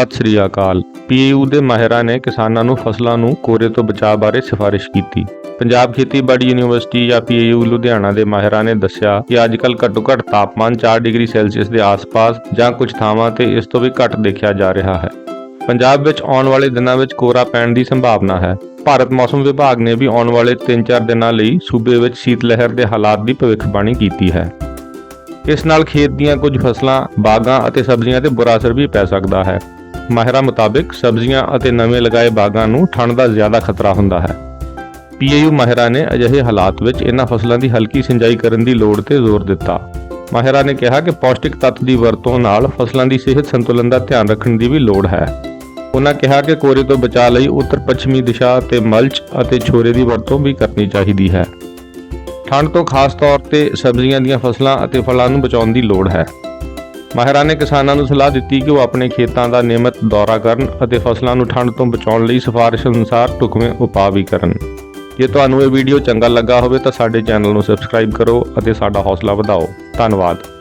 ਸਤਿ ਸ੍ਰੀ ਅਕਾਲ। PU ਦੇ ਮਾਹਿਰਾਂ ਨੇ ਕਿਸਾਨਾਂ ਨੂੰ ਫਸਲਾਂ ਨੂੰ ਕੋਰੇ ਤੋਂ ਬਚਾਅ ਬਾਰੇ ਸਿਫਾਰਿਸ਼ ਕੀਤੀ। ਪੰਜਾਬ ਖੇਤੀਬਾੜੀ ਯੂਨੀਵਰਸਿਟੀ ਜਾਂ ਪੀਯੂ ਲੁਧਿਆਣਾ ਦੇ ਮਾਹਿਰਾਂ ਨੇ ਦੱਸਿਆ ਕਿ ਅੱਜਕੱਲ ਘੱਟੋ-ਘੱਟ ਤਾਪਮਾਨ 4 ਡਿਗਰੀ ਸੈਲਸੀਅਸ ਦੇ ਆਸ-ਪਾਸ ਜਾਂ ਕੁਝ ਥਾਵਾਂ ਤੇ ਇਸ ਤੋਂ ਵੀ ਘੱਟ ਦੇਖਿਆ ਜਾ ਰਿਹਾ ਹੈ। ਪੰਜਾਬ ਵਿੱਚ ਆਉਣ ਵਾਲੇ ਦਿਨਾਂ ਵਿੱਚ ਕੋਰਾ ਪੈਣ ਦੀ ਸੰਭਾਵਨਾ ਹੈ। ਭਾਰਤ ਮੌਸਮ ਵਿਭਾਗ ਨੇ ਵੀ ਆਉਣ ਵਾਲੇ 3-4 ਦਿਨਾਂ ਲਈ ਸੂਬੇ ਵਿੱਚ ਸ਼ੀਤ ਲਹਿਰ ਦੇ ਹਾਲਾਤ ਦੀ ਭਵਿੱਖਬਾਣੀ ਕੀਤੀ ਹੈ। ਇਸ ਨਾਲ ਖੇਤ ਦੀਆਂ ਕੁਝ ਫਸਲਾਂ, ਬਾਗਾਂ ਅਤੇ ਸਬਜ਼ੀਆਂ ਤੇ ਬੁਰਾ ਅਸਰ ਵੀ ਪੈ ਸਕਦਾ ਹੈ। ਮਾਹਿਰਾਂ ਮੁਤਾਬਿਕ ਸਬਜ਼ੀਆਂ ਅਤੇ ਨਵੇਂ ਲਗਾਏ ਬਾਗਾਂ ਨੂੰ ਠੰਡ ਦਾ ਜ਼ਿਆਦਾ ਖਤਰਾ ਹੁੰਦਾ ਹੈ। ਪੀਏਯੂ ਮਾਹਿਰਾਂ ਨੇ ਅਜਿਹੇ ਹਾਲਾਤ ਵਿੱਚ ਇਹਨਾਂ ਫਸਲਾਂ ਦੀ ਹਲਕੀ ਸਿੰਜਾਈ ਕਰਨ ਦੀ ਲੋੜ ਤੇ ਜ਼ੋਰ ਦਿੱਤਾ। ਮਾਹਿਰਾਂ ਨੇ ਕਿਹਾ ਕਿ ਪੌਸ਼ਟਿਕ ਤੱਤ ਦੀ ਵਰਤੋਂ ਨਾਲ ਫਸਲਾਂ ਦੀ ਸਿਹਤ ਸੰਤੁਲਨ ਦਾ ਧਿਆਨ ਰੱਖਣ ਦੀ ਵੀ ਲੋੜ ਹੈ। ਉਹਨਾਂ ਕਿਹਾ ਕਿ ਕੋਰੇ ਤੋਂ ਬਚਾਅ ਲਈ ਉੱਤਰ ਪੱਛਮੀ ਦਿਸ਼ਾ ਤੇ ਮਲਚ ਅਤੇ ਛੋਰੇ ਦੀ ਵਰਤੋਂ ਵੀ ਕਰਨੀ ਚਾਹੀਦੀ ਹੈ। ਠੰਡ ਤੋਂ ਖਾਸ ਤੌਰ ਤੇ ਸਬਜ਼ੀਆਂ ਦੀਆਂ ਫਸਲਾਂ ਅਤੇ ਫਲਾਂ ਨੂੰ ਬਚਾਉਣ ਦੀ ਲੋੜ ਹੈ। ਮਾਹਿਰਾਂ ਨੇ ਕਿਸਾਨਾਂ ਨੂੰ ਸਲਾਹ ਦਿੱਤੀ ਕਿ ਉਹ ਆਪਣੇ ਖੇਤਾਂ ਦਾ ਨਿਯਮਿਤ ਦੌਰਾ ਕਰਨ ਅਤੇ ਫਸਲਾਂ ਨੂੰ ਠੰਡ ਤੋਂ ਬਚਾਉਣ ਲਈ ਸਿਫਾਰਿਸ਼ ਅਨੁਸਾਰ ਢੁਕਵੇਂ ਉਪਾਅ ਵੀ ਕਰਨ। ਜੇ ਤੁਹਾਨੂੰ ਇਹ ਵੀਡੀਓ ਚੰਗਾ ਲੱਗਾ ਹੋਵੇ ਤਾਂ ਸਾਡੇ ਚੈਨਲ ਨੂੰ ਸਬਸਕ੍ਰਾਈਬ ਕਰੋ ਅਤੇ ਸਾਡਾ ਹੌਸਲਾ ਵਧਾਓ। ਧੰਨਵਾਦ।